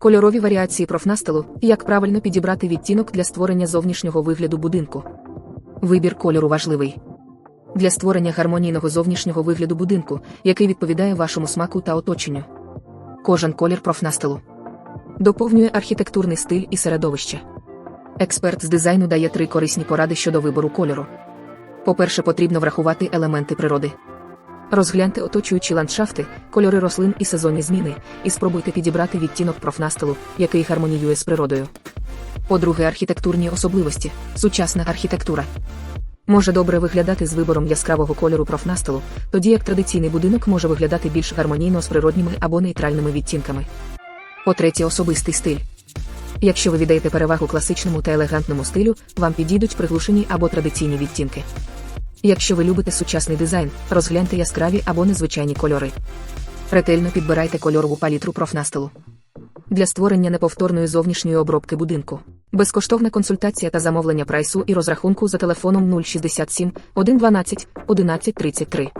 Кольорові варіації профнастилу, як правильно підібрати відтінок для створення зовнішнього вигляду будинку. Вибір кольору важливий. Для створення гармонійного зовнішнього вигляду будинку, який відповідає вашому смаку та оточенню. Кожен колір профнастилу доповнює архітектурний стиль і середовище. Експерт з дизайну дає три корисні поради щодо вибору кольору. По-перше, потрібно врахувати елементи природи. Розгляньте оточуючі ландшафти, кольори рослин і сезонні зміни, і спробуйте підібрати відтінок профнастилу, який гармоніює з природою. По-друге, архітектурні особливості, сучасна архітектура. Може добре виглядати з вибором яскравого кольору профнастилу, тоді як традиційний будинок може виглядати більш гармонійно з природніми або нейтральними відтінками. По-третє, особистий стиль. Якщо ви віддаєте перевагу класичному та елегантному стилю, вам підійдуть приглушені або традиційні відтінки. Якщо ви любите сучасний дизайн, розгляньте яскраві або незвичайні кольори. Ретельно підбирайте кольорову палітру профнастилу. Для створення неповторної зовнішньої обробки будинку. Безкоштовна консультація та замовлення прайсу і розрахунку за телефоном 067 112 1133.